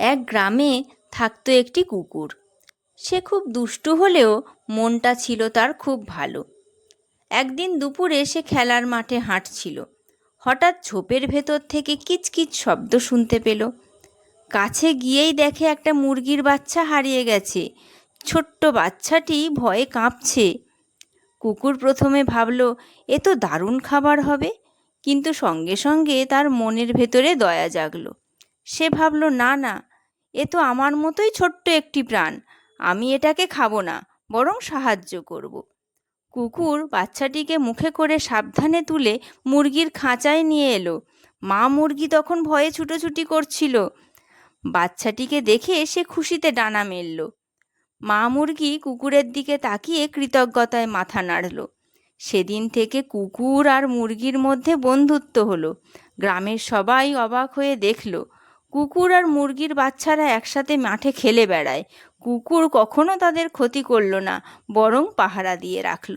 এক গ্রামে থাকত একটি কুকুর। সে খুব দুষ্টু হলেও মনটা ছিল তার খুব ভালো। একদিন দুপুরে সে খেলার মাঠে হাঁটছিল। হঠাৎ ঝোপের ভেতর থেকে কিচকিচ শব্দ শুনতে পেল। কাছে গিয়েই দেখে একটা মুরগির বাচ্চা হারিয়ে গেছে। ছোট্ট বাচ্চাটি ভয়ে কাঁপছে। কুকুর প্রথমে ভাবল, এ তো দারুণ খাবার হবে। কিন্তু সঙ্গে সঙ্গে তার মনের ভেতরে দয়া জাগলো। সে ভাবল, না না এ তো আমার মতোই ছোট্ট একটি প্রাণ। আমি এটাকে খাব না, বরং সাহায্য করব। কুকুর বাচ্চাটিকে মুখে করে সাবধানে তুলে মুরগির খাঁচায় নিয়ে এলো। মা মুরগি তখন ভয়ে ছুটোছুটি করছিল। বাচ্চাটিকে দেখে সে খুশিতে ডানা মেলল। মা মুরগি কুকুরের দিকে তাকিয়ে কৃতজ্ঞতায় মাথা নাড়ল। সেদিন থেকে কুকুর আর মুরগির মধ্যে বন্ধুত্ব হলো। গ্রামের সবাই অবাক হয়ে দেখল কুকুর আর মুরগির বাচ্চারা একসাথে মাঠে খেলে বেড়ায়। কুকুর কখনো তাদের ক্ষতি করল না, বরং পাহারা দিয়ে রাখল।